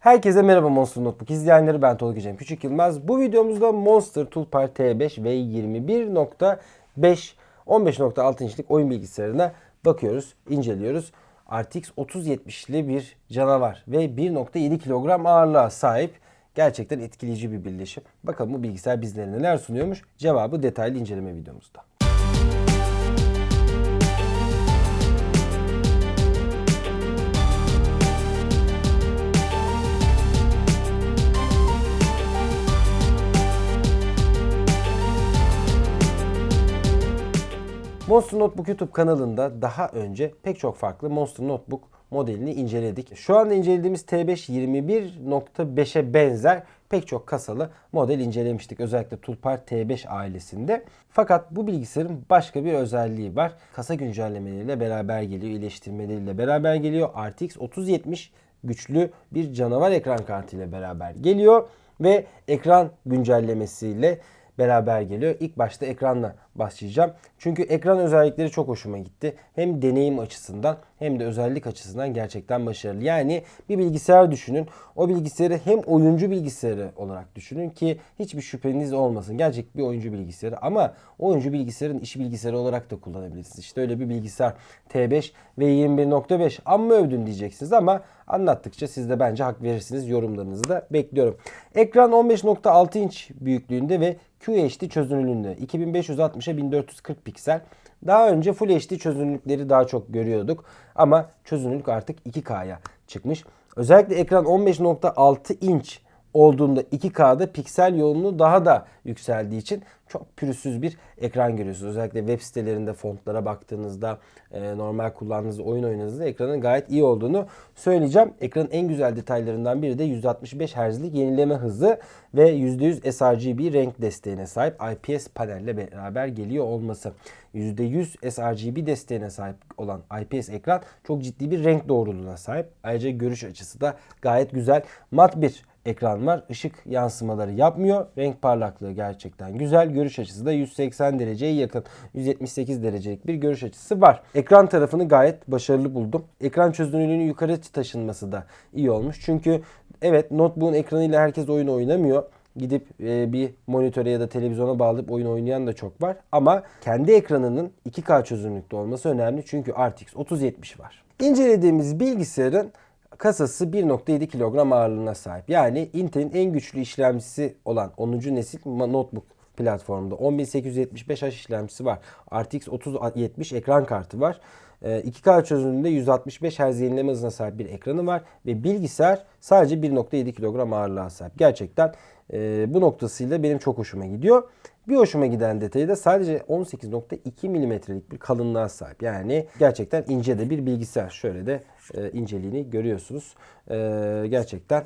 Herkese merhaba Monster Notebook izleyenleri ben Tolga Cem Küçük Yılmaz. Bu videomuzda Monster Toolbar T5 ve 21.5 15.6 inçlik oyun bilgisayarına bakıyoruz, inceliyoruz. RTX 3070'li bir canavar ve 1.7 kilogram ağırlığa sahip gerçekten etkileyici bir birleşim. Bakalım bu bilgisayar bizlere neler sunuyormuş? Cevabı detaylı inceleme videomuzda. Monster Notebook YouTube kanalında daha önce pek çok farklı Monster Notebook modelini inceledik. Şu anda incelediğimiz T5 21.5'e benzer pek çok kasalı model incelemiştik. Özellikle Tulpar T5 ailesinde. Fakat bu bilgisayarın başka bir özelliği var. Kasa güncellemeleriyle beraber geliyor, iyileştirmeleriyle beraber geliyor. RTX 3070 güçlü bir canavar ekran kartı ile beraber geliyor ve ekran güncellemesiyle beraber geliyor. İlk başta ekranla başlayacağım. Çünkü ekran özellikleri çok hoşuma gitti. Hem deneyim açısından hem de özellik açısından gerçekten başarılı. Yani bir bilgisayar düşünün. O bilgisayarı hem oyuncu bilgisayarı olarak düşünün ki hiçbir şüpheniz olmasın. Gerçek bir oyuncu bilgisayarı ama oyuncu bilgisayarın iş bilgisayarı olarak da kullanabilirsiniz. İşte öyle bir bilgisayar T5 ve 21.5 amma övdün diyeceksiniz ama anlattıkça siz de bence hak verirsiniz. Yorumlarınızı da bekliyorum. Ekran 15.6 inç büyüklüğünde ve QHD çözünürlüğünde 2560'a 1440 piksel. Daha önce Full HD çözünürlükleri daha çok görüyorduk ama çözünürlük artık 2K'ya çıkmış. Özellikle ekran 15.6 inç olduğunda 2K'da piksel yoğunluğu daha da yükseldiği için çok pürüzsüz bir ekran görüyorsunuz. Özellikle web sitelerinde fontlara baktığınızda, e, normal kullandığınız oyun oynadığınızda ekranın gayet iyi olduğunu söyleyeceğim. Ekranın en güzel detaylarından biri de 165 Hz'lik yenileme hızı ve %100 sRGB renk desteğine sahip IPS panelle beraber geliyor olması. %100 sRGB desteğine sahip olan IPS ekran çok ciddi bir renk doğruluğuna sahip. Ayrıca görüş açısı da gayet güzel. Mat bir ekran var. Işık yansımaları yapmıyor. Renk parlaklığı gerçekten güzel. Görüş açısı da 180 dereceye yakın. 178 derecelik bir görüş açısı var. Ekran tarafını gayet başarılı buldum. Ekran çözünürlüğünün yukarı taşınması da iyi olmuş. Çünkü evet notebook'un ekranıyla herkes oyun oynamıyor gidip e, bir monitöre ya da televizyona bağlayıp oyun oynayan da çok var. Ama kendi ekranının 2K çözünürlükte olması önemli çünkü RTX 3070 var. İncelediğimiz bilgisayarın kasası 1.7 kilogram ağırlığına sahip. Yani Intel'in en güçlü işlemcisi olan 10. nesil notebook platformunda 10875H işlemcisi var. RTX 3070 ekran kartı var. 2K çözünürlüğünde 165 Hz yenileme hızına sahip bir ekranı var ve bilgisayar sadece 1.7 kilogram ağırlığa sahip. Gerçekten e, bu noktasıyla benim çok hoşuma gidiyor. Bir hoşuma giden detayı da sadece 18.2 milimetrelik bir kalınlığa sahip. Yani gerçekten ince de bir bilgisayar. Şöyle de e, inceliğini görüyorsunuz. E, gerçekten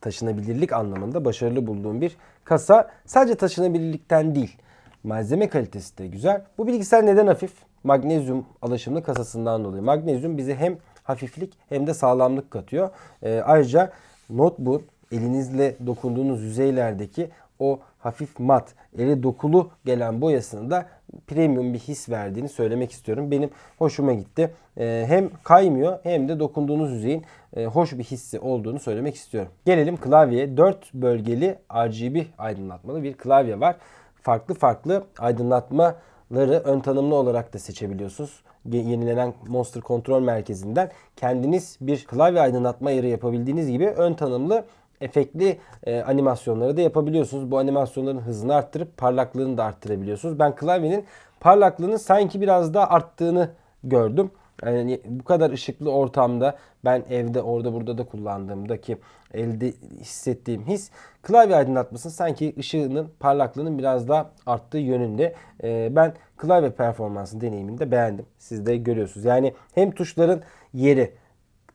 taşınabilirlik anlamında başarılı bulduğum bir kasa. Sadece taşınabilirlikten değil, malzeme kalitesi de güzel. Bu bilgisayar neden hafif? Magnezyum alaşımlı kasasından dolayı. Magnezyum bize hem hafiflik hem de sağlamlık katıyor. E, ayrıca notebook elinizle dokunduğunuz yüzeylerdeki o hafif mat, ele dokulu gelen boyasını da premium bir his verdiğini söylemek istiyorum. Benim hoşuma gitti. Ee, hem kaymıyor hem de dokunduğunuz yüzeyin e, hoş bir hissi olduğunu söylemek istiyorum. Gelelim klavyeye. 4 bölgeli RGB aydınlatmalı bir klavye var. Farklı farklı aydınlatmaları ön tanımlı olarak da seçebiliyorsunuz yenilenen Monster Kontrol Merkezi'nden kendiniz bir klavye aydınlatma ayarı yapabildiğiniz gibi ön tanımlı efektli e, animasyonları da yapabiliyorsunuz. Bu animasyonların hızını arttırıp parlaklığını da arttırabiliyorsunuz. Ben klavyenin parlaklığının sanki biraz daha arttığını gördüm. Yani bu kadar ışıklı ortamda ben evde orada burada da kullandığımdaki elde hissettiğim his klavye aydınlatmasının sanki ışığının parlaklığının biraz daha arttığı yönünde. Ee, ben klavye performansı deneyimini de beğendim. Siz de görüyorsunuz. Yani hem tuşların yeri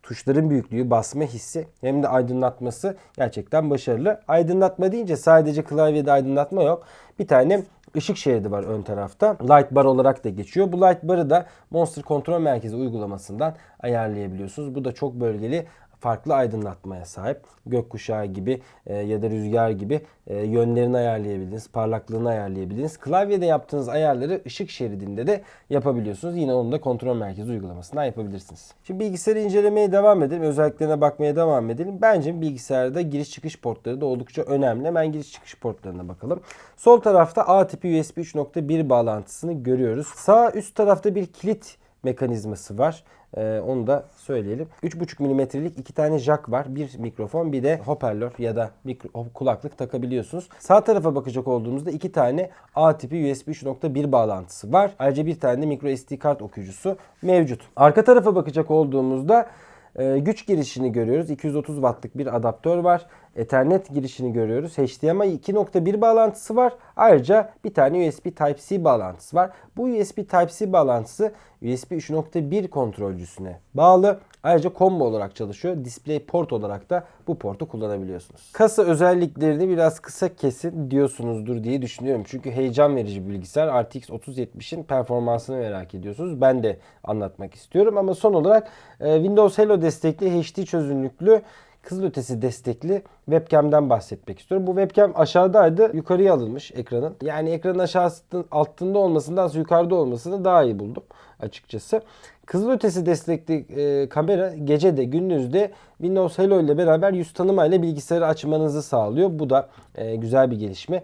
tuşların büyüklüğü, basma hissi hem de aydınlatması gerçekten başarılı. Aydınlatma deyince sadece klavyede aydınlatma yok. Bir tane ışık şeridi var ön tarafta. Light bar olarak da geçiyor. Bu light bar'ı da Monster Kontrol Merkezi uygulamasından ayarlayabiliyorsunuz. Bu da çok bölgeli farklı aydınlatmaya sahip. Gökkuşağı gibi e, ya da rüzgar gibi e, yönlerini ayarlayabildiniz, parlaklığını ayarlayabildiniz. Klavyede yaptığınız ayarları ışık şeridinde de yapabiliyorsunuz. Yine onu da kontrol merkezi uygulamasından yapabilirsiniz. Şimdi bilgisayarı incelemeye devam edelim. Özelliklerine bakmaya devam edelim. Bence bilgisayarda giriş çıkış portları da oldukça önemli. Hemen giriş çıkış portlarına bakalım. Sol tarafta A tipi USB 3.1 bağlantısını görüyoruz. Sağ üst tarafta bir kilit mekanizması var. Ee, onu da söyleyelim. 3.5 milimetrelik iki tane jack var. Bir mikrofon bir de hoparlör ya da mikro, kulaklık takabiliyorsunuz. Sağ tarafa bakacak olduğumuzda iki tane A tipi USB 3.1 bağlantısı var. Ayrıca bir tane de micro SD kart okuyucusu mevcut. Arka tarafa bakacak olduğumuzda e, güç girişini görüyoruz. 230 wattlık bir adaptör var. Ethernet girişini görüyoruz. HDMI 2.1 bağlantısı var. Ayrıca bir tane USB Type-C bağlantısı var. Bu USB Type-C bağlantısı USB 3.1 kontrolcüsüne bağlı. Ayrıca combo olarak çalışıyor. Display port olarak da bu portu kullanabiliyorsunuz. Kasa özelliklerini biraz kısa kesin diyorsunuzdur diye düşünüyorum. Çünkü heyecan verici bilgisayar. RTX 3070'in performansını merak ediyorsunuz. Ben de anlatmak istiyorum ama son olarak e, Windows Hello destekli HD çözünürlüklü kızılötesi destekli webcam'den bahsetmek istiyorum. Bu webcam aşağıdaydı. Yukarıya alınmış ekranın. Yani ekranın aşağısının altında olmasından yukarıda olmasını daha iyi buldum açıkçası. Kızılötesi destekli e, kamera gece de gündüz de Windows Hello ile beraber yüz tanımayla bilgisayarı açmanızı sağlıyor. Bu da e, güzel bir gelişme.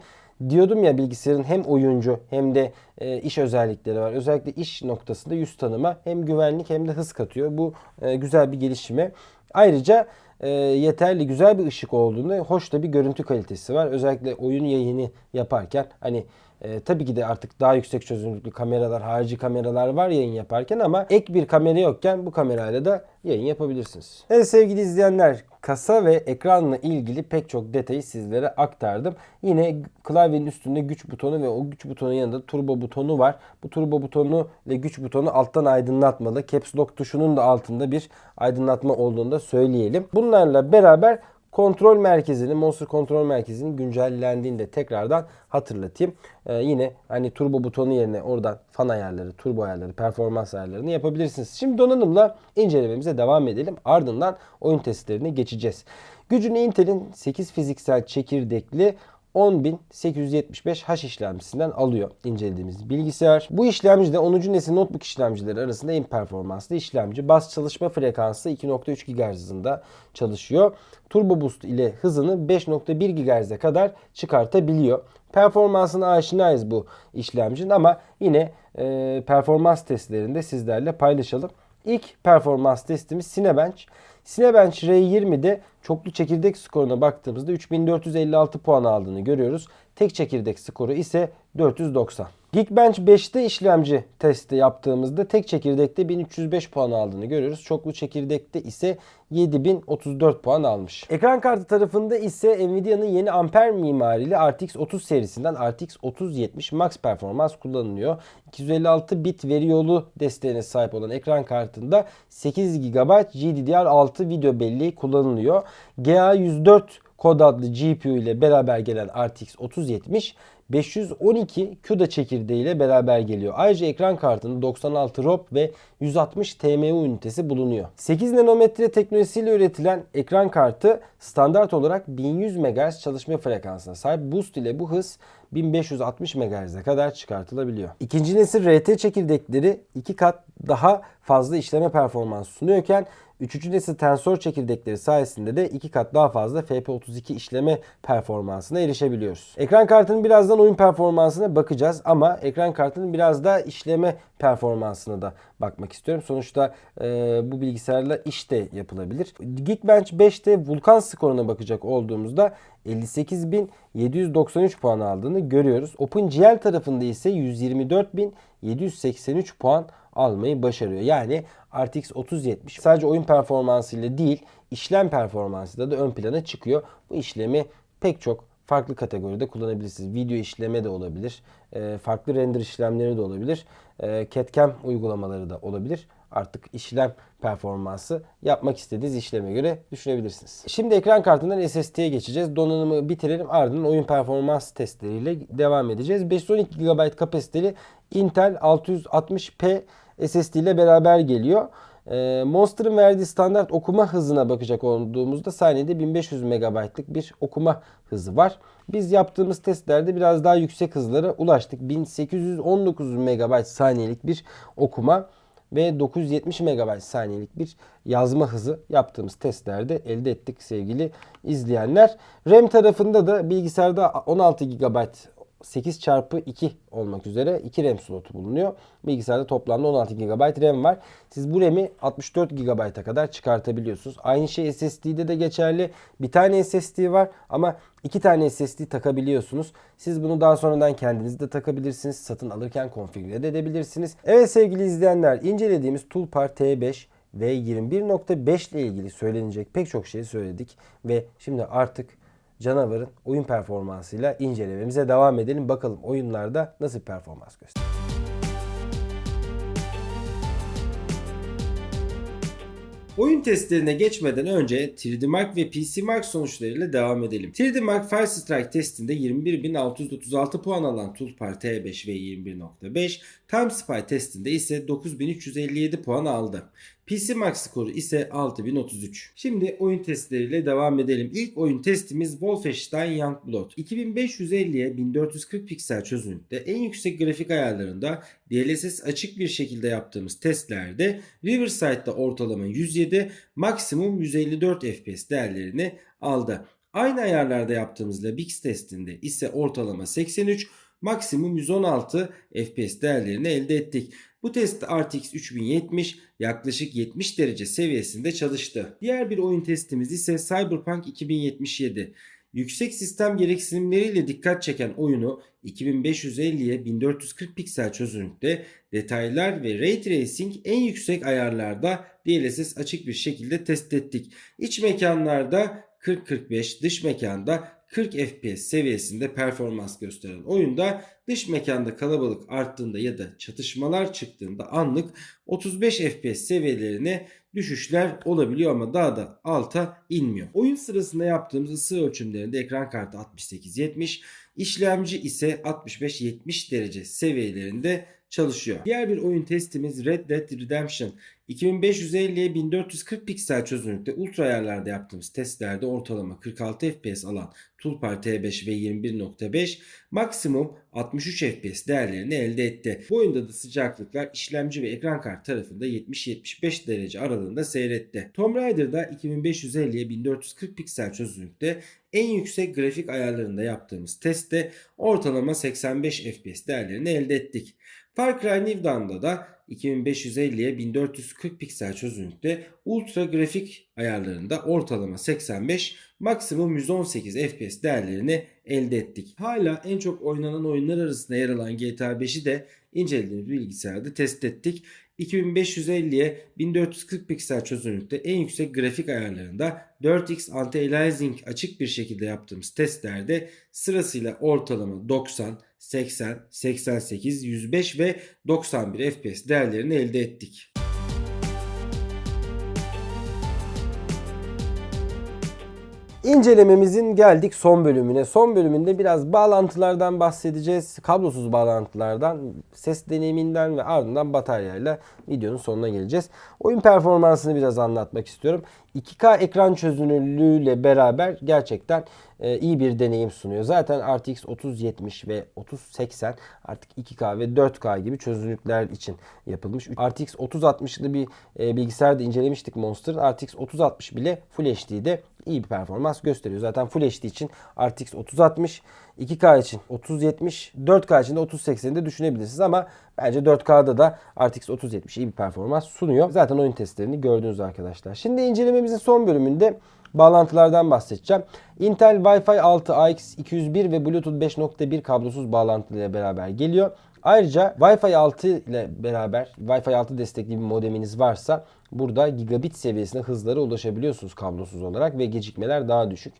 Diyordum ya bilgisayarın hem oyuncu hem de e, iş özellikleri var. Özellikle iş noktasında yüz tanıma hem güvenlik hem de hız katıyor. Bu e, güzel bir gelişme. Ayrıca e, yeterli güzel bir ışık olduğunda hoş da bir görüntü kalitesi var. Özellikle oyun yayını yaparken hani e, tabii ki de artık daha yüksek çözünürlüklü kameralar, harici kameralar var yayın yaparken ama ek bir kamera yokken bu kamerayla da yayın yapabilirsiniz. Evet sevgili izleyenler kasa ve ekranla ilgili pek çok detayı sizlere aktardım. Yine klavyenin üstünde güç butonu ve o güç butonun yanında turbo butonu var. Bu turbo butonu ile güç butonu alttan aydınlatmalı. Caps Lock tuşunun da altında bir aydınlatma olduğunu da söyleyelim. Bunlarla beraber kontrol merkezinin, Monster kontrol merkezinin güncellendiğini de tekrardan hatırlatayım. Ee, yine hani turbo butonu yerine oradan fan ayarları, turbo ayarları, performans ayarlarını yapabilirsiniz. Şimdi donanımla incelememize devam edelim. Ardından oyun testlerine geçeceğiz. Gücünü Intel'in 8 fiziksel çekirdekli 10875H işlemcisinden alıyor incelediğimiz bilgisayar. Bu işlemci de 10. nesil notebook işlemcileri arasında en performanslı işlemci. Bas çalışma frekansı 2.3 GHz hızında çalışıyor. Turbo Boost ile hızını 5.1 GHz'e kadar çıkartabiliyor. Performansına aşinayız bu işlemcinin ama yine e, performans testlerinde sizlerle paylaşalım. İlk performans testimiz Cinebench. Cinebench R20'de çoklu çekirdek skoruna baktığımızda 3456 puan aldığını görüyoruz. Tek çekirdek skoru ise 490. Geekbench 5'te işlemci testi yaptığımızda tek çekirdekte 1305 puan aldığını görüyoruz. Çoklu çekirdekte ise 7034 puan almış. Ekran kartı tarafında ise Nvidia'nın yeni Ampere mimarili RTX 30 serisinden RTX 3070 Max performans kullanılıyor. 256 bit veri yolu desteğine sahip olan ekran kartında 8 GB GDDR6 video belleği kullanılıyor. GA104 kod adlı GPU ile beraber gelen RTX 3070 512 CUDA çekirdeği ile beraber geliyor. Ayrıca ekran kartında 96 ROP ve 160 TMU ünitesi bulunuyor. 8 nanometre teknolojisiyle üretilen ekran kartı standart olarak 1100 MHz çalışma frekansına sahip. Boost ile bu hız 1560 MHz'e kadar çıkartılabiliyor. İkinci nesil RT çekirdekleri iki kat daha fazla işleme performansı sunuyorken Üçüncü nesil tensor çekirdekleri sayesinde de iki kat daha fazla FP32 işleme performansına erişebiliyoruz. Ekran kartının birazdan oyun performansına bakacağız ama ekran kartının biraz da işleme performansına da bakmak istiyorum. Sonuçta e, bu bilgisayarla iş de yapılabilir. Geekbench 5'te Vulkan skoruna bakacak olduğumuzda 58.793 puan aldığını görüyoruz. OpenGL tarafında ise 124.783 puan almayı başarıyor. Yani RTX 3070 sadece oyun performansıyla değil işlem performansıyla da ön plana çıkıyor. Bu işlemi pek çok farklı kategoride kullanabilirsiniz. Video işleme de olabilir. E, farklı render işlemleri de olabilir. E, CAD-CAM uygulamaları da olabilir. Artık işlem performansı yapmak istediğiniz işleme göre düşünebilirsiniz. Şimdi ekran kartından SSD'ye geçeceğiz. Donanımı bitirelim ardından oyun performans testleriyle devam edeceğiz. 512 GB kapasiteli Intel 660p SSD ile beraber geliyor. Ee, Monster'ın verdiği standart okuma hızına bakacak olduğumuzda saniyede 1500 MB'lık bir okuma hızı var. Biz yaptığımız testlerde biraz daha yüksek hızlara ulaştık. 1819 MB saniyelik bir okuma ve 970 MB saniyelik bir yazma hızı yaptığımız testlerde elde ettik sevgili izleyenler. RAM tarafında da bilgisayarda 16 GB 8 çarpı 2 olmak üzere 2 RAM slotu bulunuyor. Bilgisayarda toplamda 16 GB RAM var. Siz bu RAM'i 64 GB'a kadar çıkartabiliyorsunuz. Aynı şey SSD'de de geçerli. Bir tane SSD var ama iki tane SSD takabiliyorsunuz. Siz bunu daha sonradan kendiniz de takabilirsiniz. Satın alırken konfigüre de edebilirsiniz. Evet sevgili izleyenler incelediğimiz Toolpar T5 ve 21.5 ile ilgili söylenecek pek çok şey söyledik ve şimdi artık canavarın oyun performansıyla incelememize devam edelim. Bakalım oyunlarda nasıl performans gösteriyor. Oyun testlerine geçmeden önce 3D Mark ve PC Mark sonuçlarıyla devam edelim. 3D Mark Fire Strike testinde 21.636 puan alan Toolpar T5 ve 21.5, Time Spy testinde ise 9357 puan aldı. PC Mark skoru ise 6033. Şimdi oyun testleriyle devam edelim. İlk oyun testimiz Wolfenstein Youngblood. 2550'ye 1440 piksel çözünürlükte en yüksek grafik ayarlarında DLSS açık bir şekilde yaptığımız testlerde Riverside'da ortalama 107, maksimum 154 FPS değerlerini aldı. Aynı ayarlarda yaptığımız Labix testinde ise ortalama 83, maksimum 116 FPS değerlerini elde ettik. Bu testte RTX 3070 yaklaşık 70 derece seviyesinde çalıştı. Diğer bir oyun testimiz ise Cyberpunk 2077. Yüksek sistem gereksinimleriyle dikkat çeken oyunu 2550'ye 1440 piksel çözünürlükte detaylar ve Ray Tracing en yüksek ayarlarda DLSS açık bir şekilde test ettik. İç mekanlarda 40-45 dış mekanda 40 FPS seviyesinde performans gösteren oyunda dış mekanda kalabalık arttığında ya da çatışmalar çıktığında anlık 35 FPS seviyelerine düşüşler olabiliyor ama daha da alta inmiyor. Oyun sırasında yaptığımız ısı ölçümlerinde ekran kartı 68-70, işlemci ise 65-70 derece seviyelerinde çalışıyor. Diğer bir oyun testimiz Red Dead Redemption. 2550'ye 1440 piksel çözünürlükte ultra ayarlarda yaptığımız testlerde ortalama 46 FPS alan Toolpar T5 ve 21.5 maksimum 63 FPS değerlerini elde etti. Bu oyunda da sıcaklıklar işlemci ve ekran kart tarafında 70-75 derece aralığında seyretti. Tomb Raider'da 2550'ye 1440 piksel çözünürlükte en yüksek grafik ayarlarında yaptığımız testte ortalama 85 FPS değerlerini elde ettik. Far Cry New Dawn'da da 2550'ye 1440 piksel çözünürlükte ultra grafik ayarlarında ortalama 85, maksimum 118 FPS değerlerini elde ettik. Hala en çok oynanan oyunlar arasında yer alan GTA 5'i de incelediğimiz bilgisayarda test ettik. 2550'ye 1440 piksel çözünürlükte en yüksek grafik ayarlarında 4x anti-aliasing açık bir şekilde yaptığımız testlerde sırasıyla ortalama 90, 80, 88, 105 ve 91 FPS değerlerini elde ettik. İncelememizin geldik son bölümüne. Son bölümünde biraz bağlantılardan bahsedeceğiz. Kablosuz bağlantılardan, ses deneyiminden ve ardından bataryayla videonun sonuna geleceğiz. Oyun performansını biraz anlatmak istiyorum. 2K ekran çözünürlüğüyle beraber gerçekten e, iyi bir deneyim sunuyor. Zaten RTX 3070 ve 3080 artık 2K ve 4K gibi çözünürlükler için yapılmış. RTX 3060'lı bir e, bilgisayarda incelemiştik Monster'ın. RTX 3060 bile Full HD'de iyi bir performans gösteriyor. Zaten Full HD için RTX 3060, 2K için 3070, 4K için de 3080'i de düşünebilirsiniz ama bence 4K'da da RTX 3070 iyi bir performans sunuyor. Zaten oyun testlerini gördünüz arkadaşlar. Şimdi incelememizin son bölümünde bağlantılardan bahsedeceğim. Intel Wi-Fi 6 AX201 ve Bluetooth 5.1 kablosuz bağlantıyla beraber geliyor. Ayrıca Wi-Fi 6 ile beraber Wi-Fi 6 destekli bir modeminiz varsa burada gigabit seviyesine hızlara ulaşabiliyorsunuz kablosuz olarak ve gecikmeler daha düşük.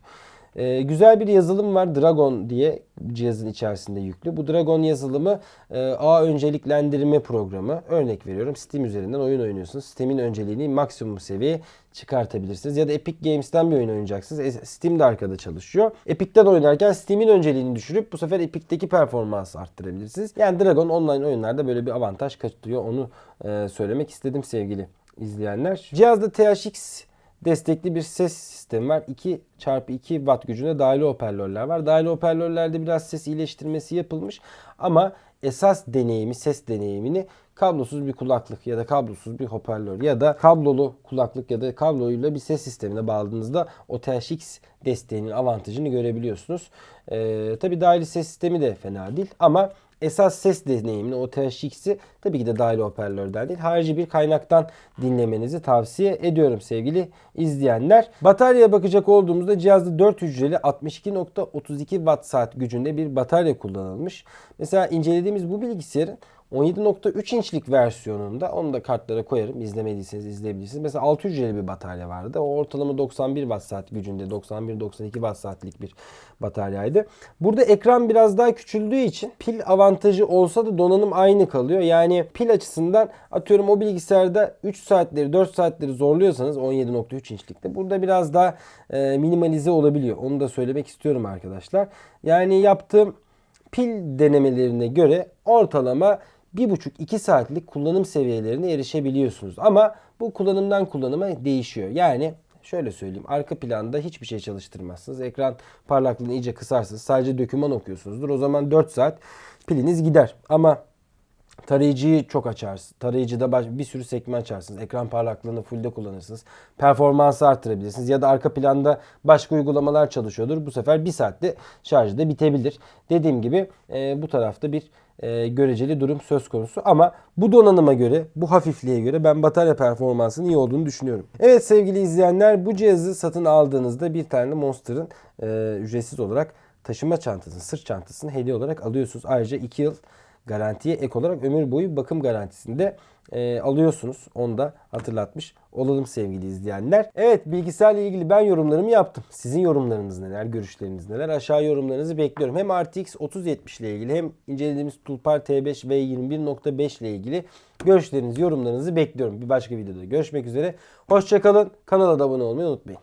Ee, güzel bir yazılım var Dragon diye cihazın içerisinde yüklü. Bu Dragon yazılımı e, ağ önceliklendirme programı. Örnek veriyorum Steam üzerinden oyun oynuyorsunuz. Steam'in önceliğini maksimum seviyeye çıkartabilirsiniz. Ya da Epic Games'ten bir oyun oynayacaksınız. E, Steam de arkada çalışıyor. Epic'ten oynarken Steam'in önceliğini düşürüp bu sefer Epic'teki performansı arttırabilirsiniz. Yani Dragon online oyunlarda böyle bir avantaj katıyor. Onu e, söylemek istedim sevgili izleyenler. Cihazda THX destekli bir ses sistemi var. 2 çarpı 2 watt gücünde dahili hoparlörler var. Dahili hoparlörlerde biraz ses iyileştirmesi yapılmış ama esas deneyimi, ses deneyimini kablosuz bir kulaklık ya da kablosuz bir hoparlör ya da kablolu kulaklık ya da kabloyla bir ses sistemine bağladığınızda o THX desteğinin avantajını görebiliyorsunuz. Ee, tabii dahili ses sistemi de fena değil ama esas ses deneyimini o THX'i tabii ki de dahili hoparlörden değil harici bir kaynaktan dinlemenizi tavsiye ediyorum sevgili izleyenler. Bataryaya bakacak olduğumuzda cihazda 4 hücreli 62.32 watt saat gücünde bir batarya kullanılmış. Mesela incelediğimiz bu bilgisayarın 17.3 inçlik versiyonunda onu da kartlara koyarım. İzlemediyseniz izleyebilirsiniz. Mesela 6 hücreli bir batarya vardı. O ortalama 91 watt saat gücünde 91-92 watt saatlik bir bataryaydı. Burada ekran biraz daha küçüldüğü için pil avantajı olsa da donanım aynı kalıyor. Yani pil açısından atıyorum o bilgisayarda 3 saatleri 4 saatleri zorluyorsanız 17.3 inçlikte burada biraz daha e, minimalize olabiliyor. Onu da söylemek istiyorum arkadaşlar. Yani yaptığım pil denemelerine göre ortalama 1,5-2 saatlik kullanım seviyelerine erişebiliyorsunuz. Ama bu kullanımdan kullanıma değişiyor. Yani şöyle söyleyeyim. Arka planda hiçbir şey çalıştırmazsınız. Ekran parlaklığını iyice kısarsınız. Sadece doküman okuyorsunuzdur. O zaman 4 saat piliniz gider. Ama Tarayıcıyı çok açarsınız. Tarayıcıda bir sürü sekme açarsınız. Ekran parlaklığını fullde kullanırsınız. Performansı arttırabilirsiniz. Ya da arka planda başka uygulamalar çalışıyordur. Bu sefer bir saatte şarjı da bitebilir. Dediğim gibi e, bu tarafta bir e, göreceli durum söz konusu. Ama bu donanıma göre, bu hafifliğe göre ben batarya performansının iyi olduğunu düşünüyorum. Evet sevgili izleyenler bu cihazı satın aldığınızda bir tane Monster'ın e, ücretsiz olarak taşıma çantasını, sırt çantasını hediye olarak alıyorsunuz. Ayrıca 2 yıl garantiye ek olarak ömür boyu bakım garantisini de e, alıyorsunuz. Onu da hatırlatmış olalım sevgili izleyenler. Evet bilgisayarla ilgili ben yorumlarımı yaptım. Sizin yorumlarınız neler, görüşleriniz neler? Aşağı yorumlarınızı bekliyorum. Hem RTX 3070 ile ilgili hem incelediğimiz Tulpar T5 ve 21.5 ile ilgili görüşlerinizi, yorumlarınızı bekliyorum. Bir başka videoda görüşmek üzere. Hoşçakalın. Kanala da abone olmayı unutmayın.